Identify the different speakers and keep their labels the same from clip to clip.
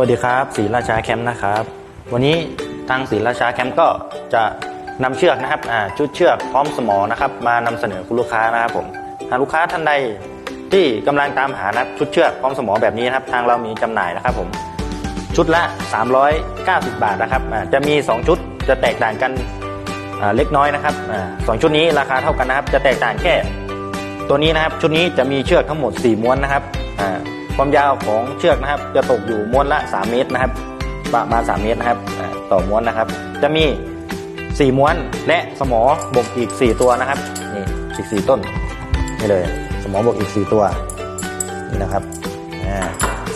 Speaker 1: วัสดีครับศรีราชาแคมป์นะครับ วันนี้ทางศรีราชาแคมป์ก็จะนำเชือกนะครับชุดเชือกพร้อมสมอนะครับ มานำเสนอคุณลูกค้านะครับผมหากลูกค้าท่านใดที่กำลังตามหานับชุดเชือกพร้อมสมอแบบนี้นะครับ ทางเรามีจำหน่ายนะครับผมชุดละ 390 บาทนะครับจะมี 2 ชุดจะแตกต่างกันเล็กน้อยนะครับสองชุดนี้ราคาเท่ากันนะครับ จะแตกต่างแค่ ตัวนี้นะครับชุดนี้จะมีเชือกทั้งหมด 4 ม้วนนะครับ ความยาวของเชือกนะครับ จะตกอยู่ม้วนละ 3 เมตรนะครับ ประมาณ 3 เมตรนะครับ ต่อม้วนนะครับ จะมี 4 ม้วนและสมอบวกอีก 4 ตัวนะครับนี่อีก 4 ต้นนี่เลย สมอบวกอีก 4 ตัวนี่นะครับอ่า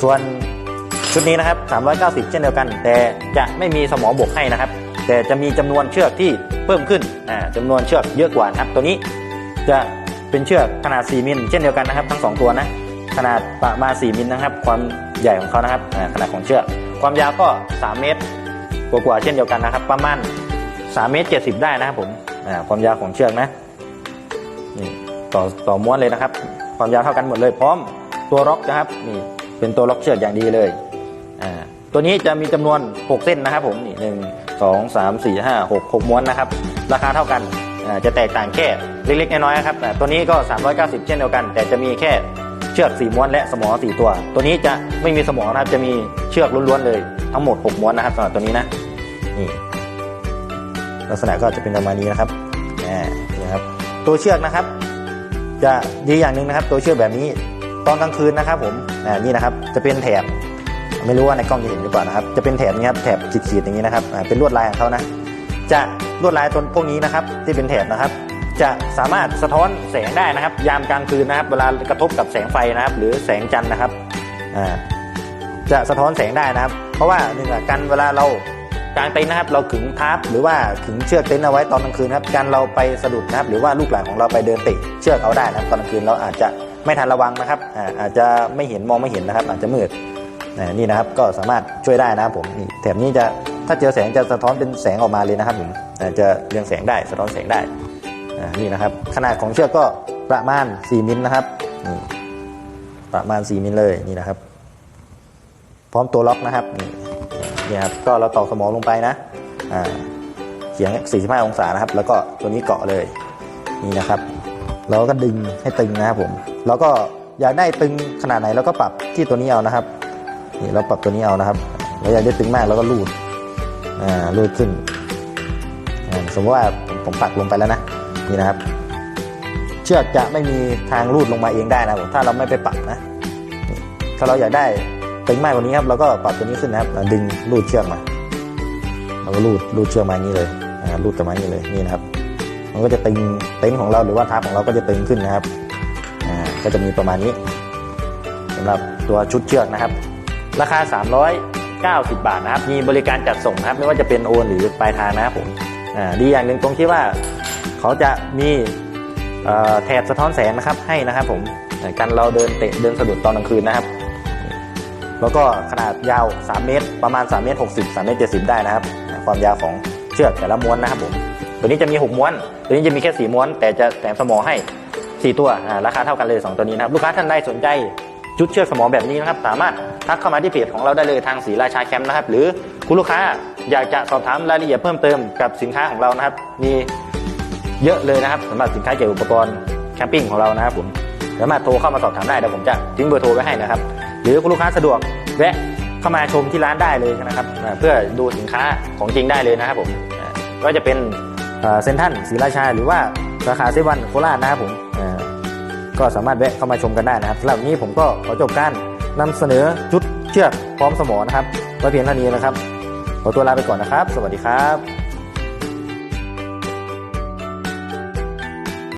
Speaker 1: ส่วนชุดนี้นะครับ 390 เช่นเดียวกัน แต่จะไม่มีสมอบวกให้นะครับ แต่จะมีจำนวนเชือกที่เพิ่มขึ้นอ่าจำนวนเชือกเยอะกว่านะครับ ตัวนี้จะเป็นเชือกขนาด 4 มิลเช่นเดียวกันนะครับ ทั้ง 2 ตัวนะ ขนาดประมาณ 4 มิลนะครับ ความใหญ่ของเขานะครับขนาดของเชือกความยาวก็ 3 เมตรกว่าๆเช่นเดียวกันนะครับ ประมาณ 3 เมตร 70 ได้นะครับผมความยาวของเชือกนะนี่ต่อต่อม้วนเลยนะครับ ความยาวเท่ากันหมดเลยพร้อมตัวล็อกนะครับนี่เป็นตัวล็อกเชือกอย่างดีเลยอ่าตัวนี้จะมีจำนวน 6 เส้นนะครับผมนี่หนึ่งสองสามสี่ห้าหกหกม้วนนะครับ ราคาเท่ากันจะแตกต่างแค่เล็กๆน้อยๆครับอ่ตัวนี้ก็ 390 เช่นเดียวกัน แต่จะมีแค่ เชือก4ม้วนและสมอ4ตัว ตัวนี้จะไม่มีสมอนะครับจะมีเชือกล้วนๆเลยทั้งหมด 6 ม้วนนะครับสำหรับตัวนี้นะนี่ลักษณะก็จะเป็นประมาณนี้นะครับอ่านี่นะครับ ตัวเชือกนะครับ จะดีอย่างหนึ่งนะครับ ตัวเชือกแบบนี้ตอนกลางคืนนะครับ ผมอ่านี่นะครับจะเป็นแถบไม่รู้ว่าในกล้องจะเห็นหรือเปล่านะครับ จะเป็นแถบนี้ครับแถบขีดๆอย่างนี้นะครับเป็นลวดลายของเขานะ จะลวดลายตัวพวกนี้นะครับ ที่เป็นแถบนะครับ จะสามารถสะท้อนแสงได้นะครับ ยามกลางคืนนะครับ เวลากระทบกับแสงไฟนะครับ หรือแสงจันทร์นะครับจะสะท้อนแสงได้นะครับ เพราะว่าหนึ่งอะกันเวลาเรากางเต็นท์นะครับ เราขึงทับหรือว่าขึงเชือกเต็นท์เอาไว้ตอนกลางคืนนะครับ การเราไปสะดุดนะครับ หรือว่าลูกหลานของเราไปเดินเตะเชือกเอาได้นะครับ ตอนกลางคืนเราอาจจะไม่ทันระวังนะครับอาจจะไม่เห็นมองไม่เห็นนะครับ อาจจะมืดนี่นะครับก็สามารถช่วยได้นะครับผมนี่แถบนี้จะถ้าเจอแสงจะสะท้อนเป็นแสงออกมาเลยนะครับผมจะเรืองแสงได้สะท้อนแสงได้ นี่นะครับ ขนาดของเชือกก็ประมาณ 4 มิลนะครับนี่ประมาณ 4 มิลเลยนี่นะครับ พร้อมตัวล็อกนะครับนี่นี่ครับก็เราตอกสมองลงไปนะอ่าเฉียง 45 องศานะครับ แล้วก็ตัวนี้เกาะเลยนี่นะครับ เราก็ดึงให้ตึงนะครับผมแล้วก็อยากได้ตึงขนาดไหนเราก็ปรับที่ตัวนี้เอานะครับนี่เราปรับตัวนี้เอานะครับเราอยากได้ตึงมากเราก็รูดอ่ารูดขึ้นสมมติว่าผมปักลงไปแล้วนะ นี่นะครับ เชือกจะไม่มีทางรูดลงมาเองได้นะผมถ้าเราไม่ไปปรับนะถ้าเราอยากได้ตึงมากกว่านี้ครับเราก็ปรับตัวนี้ขึ้นนะครับ ดึงรูดเชือกมาเราก็รูดรูดเชือกมาอย่างนี้เลยรูดกับมาอย่างนี้เลยนี่นะครับ มันก็จะตึงเต็นท์ของเราหรือว่าทับของเราก็จะตึงขึ้นนะครับก็จะมีประมาณนี้สำหรับตัวชุดเชือกนะครับ ราคา 390 บาทนะครับ มีบริการจัดส่งนะครับ ไม่ว่าจะเป็นโอนหรือปลายทางนะครับผมดีอย่างหนึ่งตรงที่ว่า เขาจะมีแถบสะท้อนแสงนะครับให้นะครับผมอ่ากันเราเดินเตะเดินสะดุดตอนกลางคืนนะครับ แล้วก็ขนาดยาว 3 เมตร ประมาณ 3 เมตร 60 3 เมตร 70 ได้นะครับ ความยาวของเชือกแต่ละม้วนนะครับผมตัวนี้จะมี 6 ม้วน ตัวนี้จะมีแค่ 4 ม้วน แต่จะแถมสมอให้ 4 ตัวราคาเท่ากันเลย 2 ตัวนี้นะครับ ลูกค้าท่านใดสนใจชุดเชือกสมอแบบนี้นะครับ สามารถทักเข้ามาที่เพจของเราได้เลยทางสีราชาแคมป์นะครับ หรือคุณลูกค้าอยากจะสอบถามรายละเอียดเพิ่มเติมกับสินค้าของเรานะครับ มี เยอะเลยนะครับสำหรับสินค้าเกี่ยวกับอุปกรณ์แคมปิ้งของเรานะครับผมสามารถโทรเข้ามาสอบถามได้เดี๋ยวผมจะทิ้งเบอร์โทรไว้ให้นะครับ หรือคุณลูกค้าสะดวกแวะเข้ามาชมที่ร้านได้เลยนะครับ เพื่อดูสินค้าของจริงได้เลยนะครับผมก็จะเป็นเซนทันศรีราชา หรือว่าสาขาเซวันโคราชนะครับผมก็สามารถแวะเข้ามาชมกันได้นะครับสำหรับนนี้ผมก็ขอจบการนำเสนอชุดเชือกพร้อมสมอนะครับไว้เพียงเท่านี้นะครับขอตัวลาไปก่อนนะครับ สวัสดีครับ